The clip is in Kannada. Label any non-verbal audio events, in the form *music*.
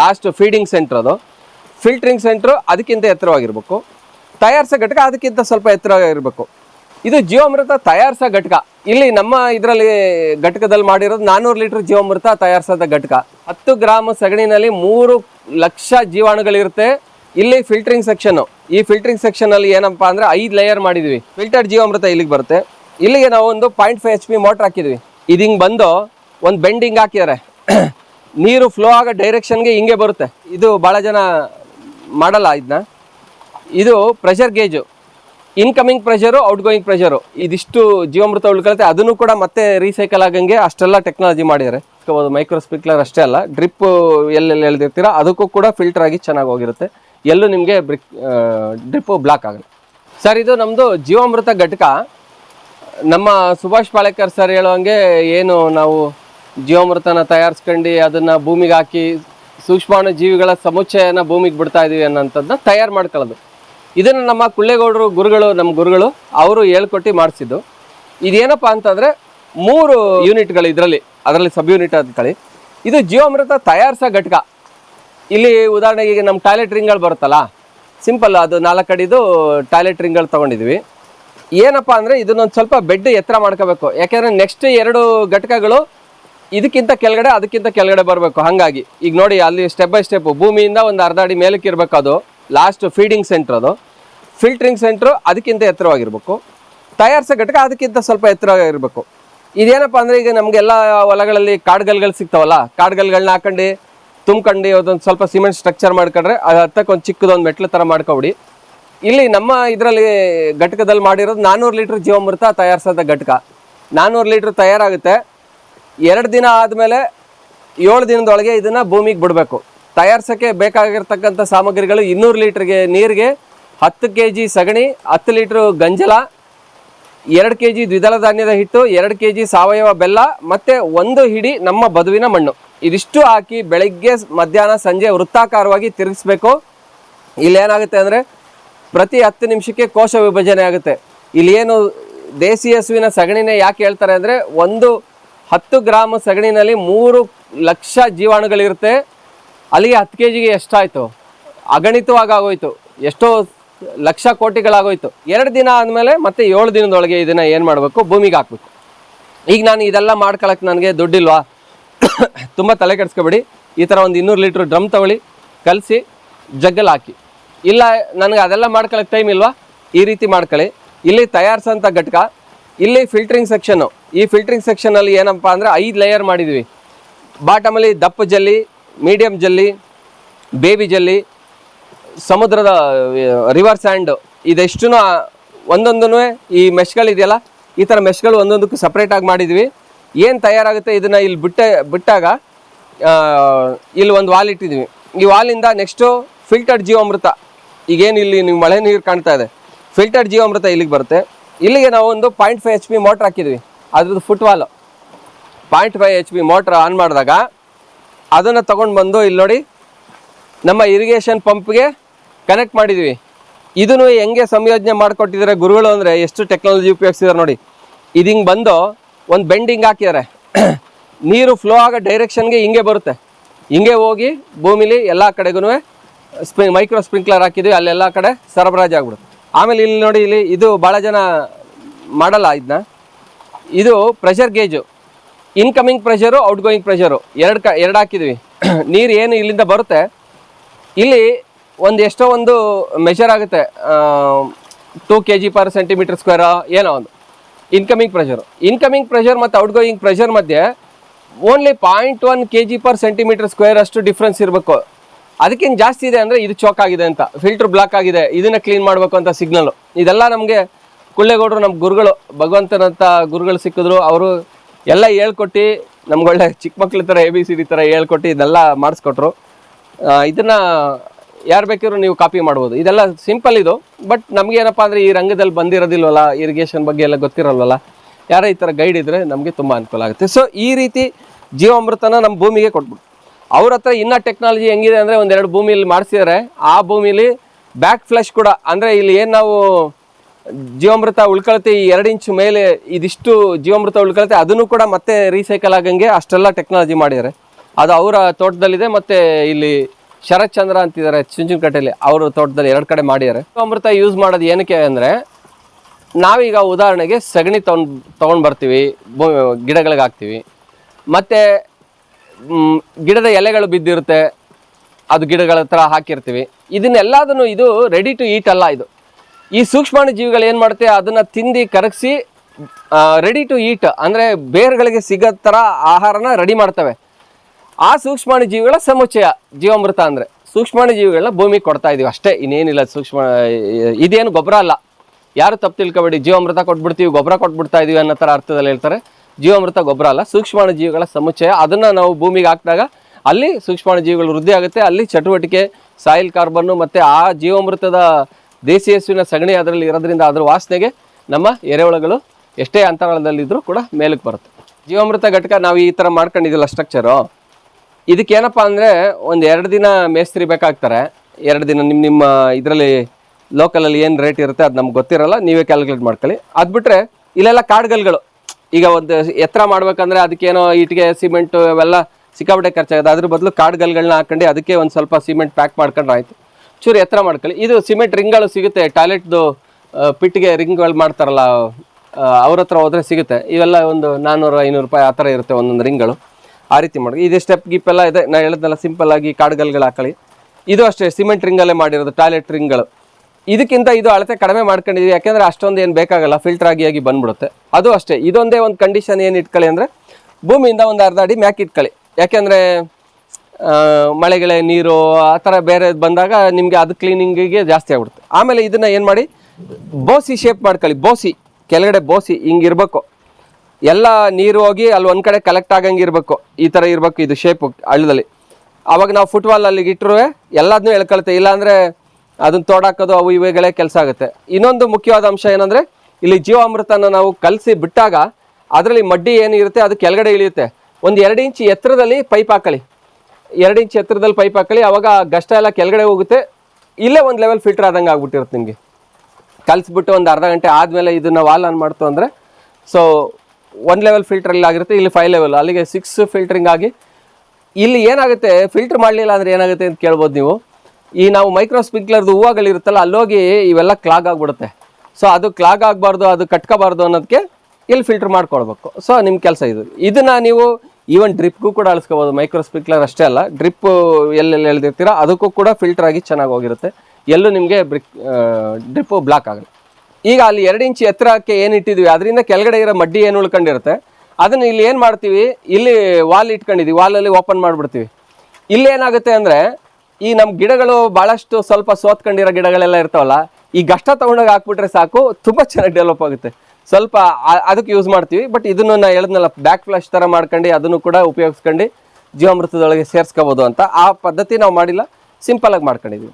ಲಾಸ್ಟ್ ಫೀಡಿಂಗ್ ಸೆಂಟ್ರ್ ಅದು. ಫಿಲ್ಟ್ರಿಂಗ್ ಸೆಂಟ್ರು ಅದಕ್ಕಿಂತ ಎತ್ತರವಾಗಿರ್ಬೇಕು. ತಯಾರಿಸೋ ಘಟಕ ಅದಕ್ಕಿಂತ ಸ್ವಲ್ಪ ಎತ್ತರವಾಗಿರ್ಬೇಕು. ಇದು ಜೀವಾಮೃತ ತಯಾರಿಸೋ ಘಟಕ. ಇಲ್ಲಿ ನಮ್ಮ ಇದರಲ್ಲಿ ಘಟಕದಲ್ಲಿ ಮಾಡಿರೋದು ನಾನ್ನೂರು ಲೀಟರ್ ಜೀವಾಮೃತ ತಯಾರಿಸೋದ ಘಟಕ. ಹತ್ತು ಗ್ರಾಮ್ ಸಗಣಿನಲ್ಲಿ ಮೂರು ಲಕ್ಷ ಜೀವಾಣುಗಳಿರುತ್ತೆ. ಇಲ್ಲಿ ಫಿಲ್ಟ್ರಿಂಗ್ ಸೆಕ್ಷನ್ ಈ ಫಿಲ್ಟ್ರಿಂಗ್ ಸೆಕ್ಷನ್ ಅಲ್ಲಿ ಅಂದರೆ ಐದು ಲೇಯರ್ ಮಾಡಿದ್ವಿ. ಫಿಲ್ಟರ್ ಜೀವಾಮೃತ ಇಲ್ಲಿಗೆ ಬರುತ್ತೆ. ಇಲ್ಲಿಗೆ ನಾವು ಒಂದು point five H P motor ಹಾಕಿದ್ವಿ. ಇದು ಬಂದು ಒಂದು ಬೆಂಡಿಂಗ್ ಹಾಕಿದ್ದಾರೆ ನೀರು ಫ್ಲೋ ಆಗೋ ಡೈರೆಕ್ಷನ್ಗೆ ಹಿಂಗೆ ಬರುತ್ತೆ. ಇದು ಭಾಳ ಜನ ಮಾಡಲ್ಲ ಇದನ್ನ ಇದು pressure gauge incoming pressure outgoing pressure ಇದಿಷ್ಟು ಜೀವಾಮೃತ ಉಳ್ಕೊಳುತ್ತೆ ಅದನ್ನು ಕೂಡ ಮತ್ತೆ ರೀಸೈಕಲ್ ಆಗಂಗೆ ಅಷ್ಟೆಲ್ಲ ಟೆಕ್ನಾಲಜಿ ಮಾಡಿದ್ದಾರೆ. ಮೈಕ್ರೋ ಸ್ಪಿಕ್ಲರ್ ಅಷ್ಟೇ ಅಲ್ಲ. ಡ್ರಿಪ್ ಎಲ್ಲೆಲ್ಲಿ ಎಳ್ದಿರ್ತೀರ, ಅದಕ್ಕೂ ಕೂಡ ಫಿಲ್ಟರ್ ಆಗಿ ಚೆನ್ನಾಗಿ ಹೋಗಿರುತ್ತೆ. ಎಲ್ಲೂ ನಿಮಗೆ ಬ್ರಿಕ್ ಡ್ರಿಪ್ಪು ಬ್ಲಾಕ್ ಆಗಲ್ಲ. ಸರ್ ಇದು ನಮ್ಮದು ಜೀವಾಮೃತ ಘಟಕ. ನಮ್ಮ ಸುಭಾಷ್ ಪಾಳೇಕರ್ ಸರ್ ಹೇಳುವಂಗೆ ಏನು ನಾವು ಜೀವಾಮೃತನ ತಯಾರಿಸ್ಕೊಂಡು ಅದನ್ನು ಭೂಮಿಗೆ ಹಾಕಿ ಸೂಕ್ಷ್ಮಾಣು ಜೀವಿಗಳ ಸಮುಚ್ಚಯನ ಭೂಮಿಗೆ ಬಿಡ್ತಾ ಇದೀವಿ ಅನ್ನೋಂಥದ್ದನ್ನ ತಯಾರು ಮಾಡ್ಕೊಳ್ಳೋದು. ಇದನ್ನು ನಮ್ಮ ಕುಳ್ಳೇಗೌಡರು ಗುರುಗಳು, ನಮ್ಮ ಗುರುಗಳು ಅವರು ಹೇಳ್ಕೊಟ್ಟು ಮಾಡಿಸಿದ್ದು. ಇದೇನಪ್ಪ ಅಂತಂದರೆ ಮೂರು ಯೂನಿಟ್ಗಳು ಇದರಲ್ಲಿ, ಅದರಲ್ಲಿ ಸಬ್ ಯೂನಿಟ್ ಅಂದ್ಕೊಳ್ಳಿ ಇದು ಜೀವಾಮೃತ ತಯಾರಿಸೋ ಘಟಕ. ಇಲ್ಲಿ ಉದಾಹರಣೆಗೆ ಈಗ ನಮ್ಮ ಟಾಯ್ಲೆಟ್ ರಿಂಗ್ಗಳು ಬರುತ್ತಲ್ಲ, ಸಿಂಪಲ್ ಅದು ನಾಲ್ಕು ಅಡಿದು ಟಾಯ್ಲೆಟ್ ರಿಂಗ್ಗಳು ತೊಗೊಂಡಿದ್ವಿ. ಏನಪ್ಪ ಅಂದರೆ ಇದನ್ನೊಂದು ಸ್ವಲ್ಪ ಬೆಡ್ ಎತ್ತರ ಮಾಡ್ಕೋಬೇಕು. ಯಾಕೆಂದರೆ ನೆಕ್ಸ್ಟ್ ಎರಡು ಘಟಕಗಳು ಇದಕ್ಕಿಂತ ಕೆಳಗಡೆ, ಅದಕ್ಕಿಂತ ಕೆಳಗಡೆ ಬರಬೇಕು. ಹಾಗಾಗಿ, ಈಗ ನೋಡಿ, ಅಲ್ಲಿ ಸ್ಟೆಪ್ ಬೈ ಸ್ಟೆಪ್ ಭೂಮಿಯಿಂದ ಒಂದು ಅರ್ಧ ಅಡಿ ಮೇಲಕ್ಕೆ ಇರಬೇಕು ಅದು. ಲಾಸ್ಟ್ ಫೀಡಿಂಗ್ ಸೆಂಟ್ರ್ ಅದು. ಫಿಲ್ಟ್ರಿಂಗ್ ಸೆಂಟ್ರು ಅದಕ್ಕಿಂತ ಎತ್ತರವಾಗಿರಬೇಕು. ತಯಾರಿಸೋ ಘಟಕ ಅದಕ್ಕಿಂತ ಸ್ವಲ್ಪ ಎತ್ತರವಾಗಿರ್ಬೇಕು. ಇದೇನಪ್ಪ ಅಂದರೆ, ಈಗ ನಮಗೆಲ್ಲ ಹೊಲಗಳಲ್ಲಿ ಕಾಡ್ಗಲ್ಗಳು ಸಿಗ್ತಾವಲ್ಲ ಕಾಡ್ಗಲ್ಗಳನ್ನ ಹಾಕೊಂಡು, ತುಂಬ್ಕೊಂಡು ಅದೊಂದು ಸ್ವಲ್ಪ ಸಿಮೆಂಟ್ ಸ್ಟ್ರಕ್ಚರ್ ಮಾಡ್ಕೊಂಡ್ರೆ ಅದು ಹತ್ತಕ್ಕೆ ಒಂದು ಚಿಕ್ಕದೊಂದು ಮೆಟ್ಲು ಥರ ಮಾಡ್ಕೊಬಿಡಿ. ಇಲ್ಲಿ ನಮ್ಮ ಇದರಲ್ಲಿ ಘಟಕದಲ್ಲಿ ಮಾಡಿರೋದು ನಾನ್ನೂರು ಲೀಟ್ರ್ ಜೀವಾಮೃತ ತಯಾರಿಸೋದ ಘಟಕ. ನಾನ್ನೂರು ಲೀಟ್ರ್ ತಯಾರಾಗುತ್ತೆ. ಎರಡು ದಿನ ಆದಮೇಲೆ ಏಳು ದಿನದೊಳಗೆ ಇದನ್ನು ಭೂಮಿಗೆ ಬಿಡಬೇಕು. ತಯಾರಿಸೋಕ್ಕೆ ಬೇಕಾಗಿರ್ತಕ್ಕಂಥ ಸಾಮಗ್ರಿಗಳು ಇನ್ನೂರು ಲೀಟ್ರಿಗೆ ನೀರಿಗೆ ಹತ್ತು ಕೆ ಜಿ ಸಗಣಿ, ಹತ್ತು ಲೀಟ್ರು ಗಂಜಲ, ಎರಡು ಕೆ ಜಿ ದ್ವಿದಳ ಧಾನ್ಯದ ಹಿಟ್ಟು, ಎರಡು ಕೆ ಜಿ ಸಾವಯವ ಬೆಲ್ಲ ಮತ್ತು ಒಂದು ಹಿಡಿ ನಮ್ಮ ಬದುವಿನ ಮಣ್ಣು. ಇದಿಷ್ಟು ಹಾಕಿ ಬೆಳಗ್ಗೆ ಮಧ್ಯಾಹ್ನ ಸಂಜೆ ವೃತ್ತಾಕಾರವಾಗಿ ತಿರುಗಿಸ್ಬೇಕು. ಇಲ್ಲಿ ಏನಾಗುತ್ತೆ ಅಂದರೆ ಪ್ರತಿ ಹತ್ತು ನಿಮಿಷಕ್ಕೆ ಕೋಶ ವಿಭಜನೆ ಆಗುತ್ತೆ. ಇಲ್ಲಿ ಏನು ದೇಸಿ ಹಸುವಿನ ಸಗಣಿನೇ ಯಾಕೆ ಹೇಳ್ತಾರೆ ಅಂದರೆ ಒಂದು ಹತ್ತು ಗ್ರಾಮ್ ಸಗಣಿನಲ್ಲಿ ಮೂರು ಲಕ್ಷ ಜೀವಾಣುಗಳಿರುತ್ತೆ. ಅಲ್ಲಿಗೆ ಹತ್ತು ಕೆ ಜಿಗೆ ಎಷ್ಟಾಯಿತು? ಅಗಣಿತವಾಗಿ ಆಗೋಯ್ತು. ಎಷ್ಟೋ ಲಕ್ಷ ಕೋಟಿಗಳಾಗೋಯ್ತು. ಎರಡು ದಿನ ಆದಮೇಲೆ ಮತ್ತೆ ಏಳು ದಿನದೊಳಗೆ ಇದನ್ನು ಏನು ಮಾಡಬೇಕು? ಭೂಮಿಗೆ ಹಾಕ್ಬೇಕು. ಈಗ ನಾನು ಇದೆಲ್ಲ ಮಾಡ್ಕೊಳಕ್ಕೆ ನನಗೆ ದುಡ್ಡಿಲ್ವಾ? ತುಂಬ ತಲೆ ಕೆಡಿಸ್ಕೊಬೇಡಿ. ಈ ಥರ ಒಂದು ಇನ್ನೂರು ಲೀಟ್ರ್ ಡ್ರಮ್ ತಗೊಳ್ಳಿ. ಕಲಸಿ, ಜಗ್ಗಲ್ ಹಾಕಿ. ಇಲ್ಲ, ನನಗೆ ಅದೆಲ್ಲ ಮಾಡ್ಕೊಳಕ್ಕೆ ಟೈಮ್ ಇಲ್ವಾ? ಈ ರೀತಿ ಮಾಡ್ಕೊಳ್ಳಿ. ಇಲ್ಲಿ ತಯಾರಿಸೋಂಥ ಘಟಕ ಇಲ್ಲಿ ಫಿಲ್ಟ್ರಿಂಗ್ ಸೆಕ್ಷನ್ ಈ ಫಿಲ್ಟ್ರಿಂಗ್ ಸೆಕ್ಷನಲ್ಲಿ ಏನಪ್ಪ ಅಂದರೆ ಐದು ಲೇಯರ್ ಮಾಡಿದ್ವಿ. ಬಾಟಮಲ್ಲಿ ದಪ್ಪ ಜಲ್ಲಿ ಮೀಡಿಯಂ ಜಲ್ಲಿ ಬೇಬಿ ಜಲ್ಲಿ, ಸಮುದ್ರದ ರಿವರ್ ಸ್ಯಾಂಡ್ ಇದೆಷ್ಟು ಒಂದೊಂದೂ ಈ ಮೆಶ್ಗಳಿದೆಯಲ್ಲ ಈ ಥರ ಮೆಶ್ಗಳು ಒಂದೊಂದಕ್ಕೂ ಸಪ್ರೇಟಾಗಿ ಮಾಡಿದ್ವಿ. ಏನು ತಯಾರಾಗುತ್ತೆ ಇದನ್ನು ಇಲ್ಲಿ ಬಿಟ್ಟ, ಬಿಟ್ಟಾಗ ಇಲ್ಲಿ ಒಂದು ವಾಲ್ ಇಟ್ಟಿದ್ವಿ. ಈ ವಾಲಿಂದ ನೆಕ್ಸ್ಟು ಫಿಲ್ಟರ್ಡ್ ಜೀವಾಮೃತ. ಈಗೇನು ಇಲ್ಲಿ ನಿಮ್ಗೆ ಮಳೆ ನೀರು ಕಾಣ್ತಾ ಇದೆ. ಫಿಲ್ಟರ್ಡ್ ಜೀವಾಮೃತ ಇಲ್ಲಿಗೆ ಬರುತ್ತೆ. ಇಲ್ಲಿಗೆ ನಾವು ಒಂದು point five H P motor ಹಾಕಿದ್ವಿ. ಅದ್ರದ್ದು foot valve point five H P motor on ಮಾಡಿದಾಗ ಅದನ್ನು ತೊಗೊಂಡು ಬಂದು ಇಲ್ಲಿ ನೋಡಿ ನಮ್ಮ ಇರಿಗೇಷನ್ ಪಂಪ್ಗೆ ಕನೆಕ್ಟ್ ಮಾಡಿದ್ವಿ. ಇದನ್ನು ಹೆಂಗೆ ಸಂಯೋಜನೆ ಮಾಡಿಕೊಟ್ಟಿದ್ದಾರೆ ಗುರುಗಳು ಅಂದರೆ ಎಷ್ಟು ಟೆಕ್ನಾಲಜಿ ಉಪಯೋಗಿಸಿದ್ದಾರೆ ನೋಡಿ. ಇದು ಹಿಂಗೆ ಬಂದು ಒಂದು ಬೆಂಡಿಂಗ್ ಹಾಕಿದ್ದಾರೆ ನೀರು ಫ್ಲೋ ಆಗೋ ಡೈರೆಕ್ಷನ್ಗೆ ಹಿಂಗೆ ಬರುತ್ತೆ. ಹಿಂಗೆ ಹೋಗಿ ಭೂಮಿಲಿ ಎಲ್ಲ ಕಡೆಗೂ ಸ್ಪ್ರಿ ಮೈಕ್ರೋ ಸ್ಪ್ರಿಂಕ್ಲರ್ ಹಾಕಿದ್ವಿ. ಅಲ್ಲೆಲ್ಲ ಕಡೆ ಸರಬರಾಜು ಆಗ್ಬಿಡುತ್ತೆ ಆಮೇಲೆ ಇಲ್ಲಿ ನೋಡಿ, ಇಲ್ಲಿ ಇದು ಭಾಳ ಜನ ಮಾಡಲ್ಲ ಇದನ್ನ ಇದು pressure gauge incoming pressure outgoing pressure ಎರಡು ಕ, ಎರಡು ಹಾಕಿದ್ವಿ. *clears throat* ನೀರು ಏನು ಇಲ್ಲಿಂದ ಬರುತ್ತೆ, ಇಲ್ಲಿ ಒಂದು ಎಷ್ಟೋ ಒಂದು ಮೆಷರ್ ಆಗುತ್ತೆ. Two K G per centimetre square ಏನೋ ಒಂದು. ಇನ್ಕಮಿಂಗ್ ಪ್ರೆಷರು ಇನ್ಕಮಿಂಗ್ ಪ್ರೆಷರ್ ಮತ್ತು ಔಟ್ ಗೋಯಿಂಗ್ ಪ್ರೆಷರ್ ಮಧ್ಯೆ only point one K G per centimetre square ಅಷ್ಟು ಡಿಫ್ರೆನ್ಸ್ ಇರಬೇಕು. ಅದಕ್ಕಿಂತ ಜಾಸ್ತಿ ಇದೆ ಅಂದರೆ ಇದು ಚೋಕ್ ಆಗಿದೆ ಅಂತ. ಫಿಲ್ಟರ್ ಬ್ಲಾಕ್ ಆಗಿದೆ. ಇದನ್ನು ಕ್ಲೀನ್ ಮಾಡಬೇಕು ಅಂತ ಸಿಗ್ನಲ್ಲು ಇದೆಲ್ಲ ನಮಗೆ ಕುಳ್ಳೇಗೌಡರು ನಮ್ಮ ಗುರುಗಳು ಭಗವಂತನಂಥ ಗುರುಗಳು ಸಿಕ್ಕಿದ್ರು. ಅವರು ಎಲ್ಲ ಹೇಳ್ಕೊಟ್ಟು ನಮ್ಗೊಳ್ಳೆ ಚಿಕ್ಕ ಮಕ್ಳ ಥರ ಎ ಬಿ ಸಿ ಡಿ ಥರ ಹೇಳ್ಕೊಟ್ಟು ಇದೆಲ್ಲ ಮಾಡಿಸ್ಕೊಟ್ರು. ಇದನ್ನು ಇದನ್ನ ಯಾರು ಬೇಕಿದ್ರು ನೀವು ಕಾಪಿ ಮಾಡ್ಬೋದು. ಇದೆಲ್ಲ ಸಿಂಪಲ್ ಇದು. ಬಟ್ ನಮಗೇನಪ್ಪ ಅಂದರೆ ಈ ರಂಗದಲ್ಲಿ ಬಂದಿರೋದಿಲ್ವಲ್ಲ ಇರಿಗೇಷನ್ ಬಗ್ಗೆ ಎಲ್ಲ ಗೊತ್ತಿರಲ್ವಲ್ಲ, ಯಾರೋ ಈ ಥರ ಗೈಡ್ ಇದ್ದರೆ ನಮಗೆ ತುಂಬ ಅನುಕೂಲ ಆಗುತ್ತೆ. ಸೊ ಈ ರೀತಿ ಜೀವಾಮೃತನ ನಮ್ಮ ಭೂಮಿಗೆ ಕೊಟ್ಬಿಟ್ಟು ಅವ್ರ ಹತ್ರ ಇನ್ನೂ ಟೆಕ್ನಾಲಜಿ ಹೆಂಗಿದೆ ಅಂದರೆ ಒಂದೆರಡು ಭೂಮಿಲಿ ಮಾಡಿಸಿದ್ದಾರೆ ಆ ಭೂಮಿಲಿ ಬ್ಯಾಕ್ ಫ್ಲಶ್ ಕೂಡ, ಅಂದರೆ ಇಲ್ಲಿ ಏನು ನಾವು ಜೀವಾಮೃತ ಉಳ್ಕೊಳತ್ತೆ, ಈ ಎರಡು ಇಂಚ್ ಮೇಲೆ ಇದಿಷ್ಟು ಜೀವಾಮೃತ ಉಳ್ಕೊಳತ್ತೆ, ಅದನ್ನು ಕೂಡ ಮತ್ತೆ ರೀಸೈಕಲ್ ಆಗಂಗೆ ಅಷ್ಟೆಲ್ಲ ಟೆಕ್ನಾಲಜಿ ಮಾಡಿದ್ದಾರೆ ಅದು ಅವರ ತೋಟದಲ್ಲಿದೆ ಮತ್ತೆ ಇಲ್ಲಿ ಶರತ್ ಚಂದ್ರ ಅಂತಿದ್ದಾರೆ ಚುಂಚುನಕಟ್ಟೆಯಲ್ಲಿ, ಅವರ ತೋಟದಲ್ಲಿ ಎರಡು ಕಡೆ ಮಾಡಿದ್ದಾರೆ ಅಮೃತ ಯೂಸ್ ಮಾಡೋದು ಏನಕ್ಕೆ ಅಂದರೆ, ನಾವೀಗ ಉದಾಹರಣೆಗೆ ಸಗಣಿ ತೊಗೊಂಡು ತೊಗೊಂಡು ಬರ್ತೀವಿ, ಭೂ- ಗಿಡಗಳಿಗೆ ಹಾಕ್ತೀವಿ ಮತ್ತು ಗಿಡದ ಎಲೆಗಳು ಬಿದ್ದಿರುತ್ತೆ, ಅದು ಗಿಡಗಳ ಹತ್ರ ಹಾಕಿರ್ತೀವಿ. ಇದನ್ನೆಲ್ಲದನ್ನು ಇದು ರೆಡಿ ಟು ಈಟ್ ಅಲ್ಲ ಇದು. ಈ ಸೂಕ್ಷ್ಮಾಣು ಜೀವಿಗಳು ಏನು ಮಾಡುತ್ತೆ, ಅದನ್ನು ತಿಂದು ಕರಗಿಸಿ ರೆಡಿ ಟು ಈಟ್ ಅಂದರೆ ಬೇರುಗಳಿಗೆ ಸಿಗೋ ಥರ ಆಹಾರನ ರೆಡಿ ಮಾಡ್ತವೆ. ಆ ಸೂಕ್ಷ್ಮಾಣು ಜೀವಿಗಳ ಸಮುಚ್ಚಯ, ಜೀವಾಮೃತ ಅಂದರೆ. ಸೂಕ್ಷ್ಮಾಣು ಜೀವಿಗಳನ್ನ ಭೂಮಿಗೆ ಕೊಡ್ತಾ ಇದೀವಿ ಅಷ್ಟೇ, ಇನ್ನೇನಿಲ್ಲ ಸೂಕ್ಷ್ಮ, ಇದೇನು ಗೊಬ್ಬರ ಅಲ್ಲ. ಯಾರು ತಪ್ಪು ತಿಳ್ಕೊಬೇಡಿ, ಜೀವಾಮೃತ ಕೊಟ್ಬಿಡ್ತೀವಿ, ಗೊಬ್ಬರ ಕೊಟ್ಬಿಡ್ತಾ ಇದೀವಿ ಅನ್ನೋ ಥರ ಅರ್ಥದಲ್ಲಿ ಹೇಳ್ತಾರೆ. ಜೀವಾಮೃತ ಗೊಬ್ಬರ ಅಲ್ಲ, ಸೂಕ್ಷ್ಮಾಣು ಜೀವಿಗಳ ಸಮುಚ್ಚಯ. ಅದನ್ನು ನಾವು ಭೂಮಿಗೆ ಹಾಕಿದಾಗ ಅಲ್ಲಿ ಸೂಕ್ಷ್ಮಾಣು ಜೀವಿಗಳು ವೃದ್ಧಿ ಆಗುತ್ತೆ. ಅಲ್ಲಿ ಚಟುವಟಿಕೆ, ಸಾಯಿಲ್ ಕಾರ್ಬನ್ನು ಮತ್ತು ಆ ಜೀವಾಮೃತದ ದೇಸಿ ಹಸುವಿನ ಸಗಣಿ ಅದರಲ್ಲಿ ಇರೋದ್ರಿಂದ ಅದರ ವಾಸನೆಗೆ ನಮ್ಮ ಎರೆಹುಳುಗಳು ಎಷ್ಟೇ ಅಂತರಾಳದಲ್ಲಿದ್ದರೂ ಕೂಡ ಮೇಲಕ್ಕೆ ಬರುತ್ತೆ. ಜೀವಾಮೃತ ಘಟಕ ನಾವು ಈ ಥರ ಮಾಡ್ಕೊಂಡಿದ್ದಿಲ್ಲ ಸ್ಟ್ರಕ್ಚರು ಇದಕ್ಕೆ ಏನಪ್ಪ ಅಂದರೆ ಒಂದು ಎರಡು ದಿನ ಮೇಸ್ತ್ರಿ ಬೇಕಾಗ್ತಾರೆ. ಎರಡು ದಿನ ನಿಮ್ಮ ನಿಮ್ಮ ಇದರಲ್ಲಿ ಲೋಕಲಲ್ಲಿ ಏನು ರೇಟ್ ಇರುತ್ತೆ ಅದು ನಮ್ಗೆ ಗೊತ್ತಿರಲ್ಲ, ನೀವೇ ಕ್ಯಾಲ್ಕುಲೇಟ್ ಮಾಡ್ಕೊಳ್ಳಿ. ಅದು ಬಿಟ್ಟರೆ ಇಲ್ಲೆಲ್ಲ ಕಾಡ್ಗಲ್ಗಳು. ಈಗ ಒಂದು ಎತ್ತರ ಮಾಡ್ಬೇಕಂದ್ರೆ ಅದಕ್ಕೇನೋ ಇಟ್ಟಿಗೆ ಸಿಮೆಂಟ್ ಅವೆಲ್ಲ ಸಿಕ್ಕಾಪಟ್ಟೆ ಖರ್ಚಾಗುತ್ತೆ. ಅದ್ರ ಬದಲು ಕಾಡ್ಗಲ್ಗಳನ್ನ ಹಾಕೊಂಡು ಅದಕ್ಕೆ ಒಂದು ಸ್ವಲ್ಪ ಸಿಮೆಂಟ್ ಪ್ಯಾಕ್ ಮಾಡ್ಕೊಂಡ್ರೆ ಆಯಿತು ಚೂರು ಎತ್ತರ ಮಾಡ್ಕೊಳ್ಳಿ. ಇದು ಸಿಮೆಂಟ್ ರಿಂಗ್ಗಳು ಸಿಗುತ್ತೆ. ಟಾಯ್ಲೆಟ್ದು ಪಿಟ್ಟಿಗೆ ರಿಂಗ್ಗಳು ಮಾಡ್ತಾರಲ್ಲ ಅವ್ರ ಹತ್ರ ಹೋದ್ರೆ ಸಿಗುತ್ತೆ. ಇವೆಲ್ಲ ಒಂದು ನಾನ್ನೂರು ಐನೂರು ರೂಪಾಯಿ ಆ ಥರ ಇರುತ್ತೆ ಒಂದೊಂದು ರಿಂಗ್ಗಳು. ಆ ರೀತಿ ಮಾಡಿ ಇದೇ ಸ್ಟೆಪ್ ಗಿಪ್ ಇದೆ. ನಾನು ಹೇಳಿದ್ನಲ್ಲ ಸಿಂಪಲ್ ಆಗಿ ಕಾಡುಗಲ್ಗಳು ಹಾಕೊಳ್ಳಿ. ಇದು ಅಷ್ಟೇ, ಸಿಮೆಂಟ್ ರಿಂಗಲ್ಲೇ ಮಾಡಿರೋದು, ಟಾಯ್ಲೆಟ್ ರಿಂಗ್ಗಳು. ಇದಕ್ಕಿಂತ ಇದು ಅಳತೆ ಕಡಿಮೆ ಮಾಡ್ಕೊಂಡಿದ್ದೀವಿ ಯಾಕೆಂದ್ರೆ ಅಷ್ಟೊಂದು ಏನು ಬೇಕಾಗಲ್ಲ ಫಿಲ್ಟರ್ ಆಗಿ ಆಗಿ ಬಂದ್ಬಿಡುತ್ತೆ. ಅದು ಅಷ್ಟೇ. ಇದೊಂದೇ ಒಂದು ಕಂಡೀಷನ್ ಏನು ಇಟ್ಕೊಳ್ಳಿ ಅಂದರೆ ಭೂಮಿಯಿಂದ ಒಂದು ಅರ್ಧ ಅಡಿ ಮ್ಯಾಕ್ ಇಟ್ಕೊಳ್ಳಿ ಯಾಕೆಂದರೆ ಮಳೆಗಳೇ, ನೀರು, ಆ ಥರ ಬೇರೆ ಬಂದಾಗ ನಿಮಗೆ ಅದು ಕ್ಲೀನಿಂಗಿಗೆ ಜಾಸ್ತಿ ಆಗ್ಬಿಡುತ್ತೆ. ಆಮೇಲೆ ಇದನ್ನು ಏನು ಮಾಡಿ, ಬೋಸಿ ಶೇಪ್ ಮಾಡ್ಕೊಳ್ಳಿ ಬೋಸಿ, ಕೆಳಗಡೆ ಬೋಸಿ ಹಿಂಗಿರ್ಬೇಕು ಎಲ್ಲ ನೀರು ಹೋಗಿ ಅಲ್ಲಿ ಒಂದು ಕಡೆ ಕಲೆಕ್ಟ್ ಆಗಂಗೆ ಇರಬೇಕು. ಈ ಥರ ಇರಬೇಕು ಇದು ಶೇಪು ಹಳ್ಳದಲ್ಲಿ ಆವಾಗ ನಾವು ಫುಟ್ಬಾಲ್ ಅಲ್ಲಿಗೆ ಇಟ್ಟರು ಎಲ್ಲದನ್ನೂ ಎಳ್ಕೊಳ್ತೇವೆ ಇಲ್ಲಾಂದ್ರೆ ಅದನ್ನ ತೋಡಾಕೋದು ಅವು ಇವುಗಳೇ ಕೆಲಸ ಆಗುತ್ತೆ. ಇನ್ನೊಂದು ಮುಖ್ಯವಾದ ಅಂಶ ಏನಂದ್ರೆ, ಇಲ್ಲಿ ಜೀವಾಮೃತನ ನಾವು ಕಲಸಿ ಬಿಟ್ಟಾಗ ಅದರಲ್ಲಿ ಮಡ್ಡಿ ಏನಿರುತ್ತೆ ಅದು ಕೆಳಗಡೆ ಇಳಿಯುತ್ತೆ. ಒಂದು ಎರಡು ಇಂಚ್ ಎತ್ತರದಲ್ಲಿ ಪೈಪ್ ಹಾಕಳಿ. ಎರಡು ಇಂಚ್ ಎತ್ತರದಲ್ಲಿ ಪೈಪ್ ಹಾಕಳಿ, ಅವಾಗ ಗಷ್ಟ ಎಲ್ಲ ಕೆಳಗಡೆ ಹೋಗುತ್ತೆ. ಇಲ್ಲೇ ಒಂದು ಲೆವೆಲ್ ಫಿಲ್ಟರ್ ಆದಂಗೆ ಆಗ್ಬಿಟ್ಟಿರುತ್ತೆ ನಿಮಗೆ. ಕಲಿಸ್ಬಿಟ್ಟು ಒಂದು ಅರ್ಧ ಗಂಟೆ ಆದಮೇಲೆ ಇದನ್ನ ವಾಲ್ ಆನ್ ಮಾಡ್ತು ಅಂದರೆ ಸೊ ಒನ್ ಲೆವೆಲ್ ಫಿಲ್ಟರ್ ಆಗಿರುತ್ತೆ, ಇಲ್ಲಿ ಫೈವ್ ಲೆವೆಲ್ ಅಲ್ಲಿಗೆ ಸಿಕ್ಸ್ ಫಿಲ್ಟರಿಂಗ್ ಆಗಿ, ಇಲ್ಲಿ ಏನಾಗುತ್ತೆ ಫಿಲ್ಟರ್ ಮಾಡಲಿಲ್ಲ ಅಂದರೆ ಏನಾಗುತ್ತೆ ಅಂತ ಕೇಳ್ಬೋದು ನೀವು. ಈ ನಾವು ಮೈಕ್ರೋ ಸ್ಪಿಂಕ್ಲರ್ದು ಹೂವುಗಳಿರುತ್ತಲ್ಲ, ಅಲ್ಲೋಗಿ ಇವೆಲ್ಲ ಕ್ಲಾಗ್ ಆಗಿಬಿಡುತ್ತೆ. ಸೊ ಅದು ಕ್ಲಾಗ್ ಆಗಬಾರ್ದು, ಅದು ಕಟ್ಕೋಬಾರ್ದು ಅನ್ನೋದಕ್ಕೆ ಇಲ್ಲಿ ಫಿಲ್ಟರ್ ಮಾಡ್ಕೊಳ್ಬೇಕು. ಸೊ ನಿಮ್ಮ ಕೆಲಸ ಇದು. ಇದನ್ನು ನೀವು ಈವನ್ ಡ್ರಿಪ್ಗೂ ಕೂಡ ಅಳಿಸ್ಕೋಬೋದು. ಮೈಕ್ರೋ ಸ್ಪಿಂಕ್ಲರ್ ಅಷ್ಟೇ ಅಲ್ಲ ಡ್ರಿಪ್ ಎಲ್ಲೆಲ್ಲಿ ಎಳ್ದಿರ್ತೀರ ಅದಕ್ಕೂ ಕೂಡ ಫಿಲ್ಟರ್ ಆಗಿ ಚೆನ್ನಾಗಿ ಹೋಗಿರುತ್ತೆ. ಎಲ್ಲೂ ನಿಮಗೆ ಬ್ರಿಕ್ ಡ್ರಿಪ್ಪು ಬ್ಲಾಕ್ ಆಗಲ್ಲ. ಈಗ ಅಲ್ಲಿ ಎರಡು ಇಂಚ್ ಎತ್ತರಕ್ಕೆ ಏನು ಇಟ್ಟಿದ್ವಿ, ಅದರಿಂದ ಕೆಳಗಡೆ ಇರೋ ಮಡ್ಡಿ ಏನು ಉಳ್ಕೊಂಡಿರುತ್ತೆ, ಅದನ್ನು ಇಲ್ಲಿ ಏನು ಮಾಡ್ತೀವಿ, ಇಲ್ಲಿ ವಾಲ್ ಇಟ್ಕೊಂಡಿದ್ವಿ ವಾಲಲ್ಲಿ ಓಪನ್ ಮಾಡಿಬಿಡ್ತೀವಿ. ಇಲ್ಲಿ ಏನಾಗುತ್ತೆ ಅಂದರೆ ಈ ನಮ್ಮ ಗಿಡಗಳು ಭಾಳಷ್ಟು ಸ್ವಲ್ಪ ಸೋತ್ಕೊಂಡಿರೋ ಗಿಡಗಳೆಲ್ಲ ಇರ್ತಾವಲ್ಲ, ಈ ಗಷ್ಟ ತಗೊಂಡೋಗಿ ಹಾಕ್ಬಿಟ್ರೆ ಸಾಕು, ತುಂಬ ಚೆನ್ನಾಗಿ ಡೆವಲಪ್ ಆಗುತ್ತೆ. ಸ್ವಲ್ಪ ಅದಕ್ಕೆ ಯೂಸ್ ಮಾಡ್ತೀವಿ ಬಟ್ ಇದನ್ನು ನಾ ಹೇಳಿದ್ನಲ್ಲ ಬ್ಯಾಕ್ ಫ್ಲಾಶ್ ಥರ ಮಾಡ್ಕೊಂಡು, ಅದನ್ನು ಕೂಡ ಉಪಯೋಗಿಸ್ಕೊಂಡು, ಜೀವಾಮೃತದೊಳಗೆ ಸೇರಿಸ್ಕೋಬೋದು ಅಂತ ಆ ಪದ್ಧತಿ ನಾವು ಮಾಡಿಲ್ಲ ಸಿಂಪಲ್ ಆಗಿ ಮಾಡ್ಕೊಂಡಿದ್ವಿ.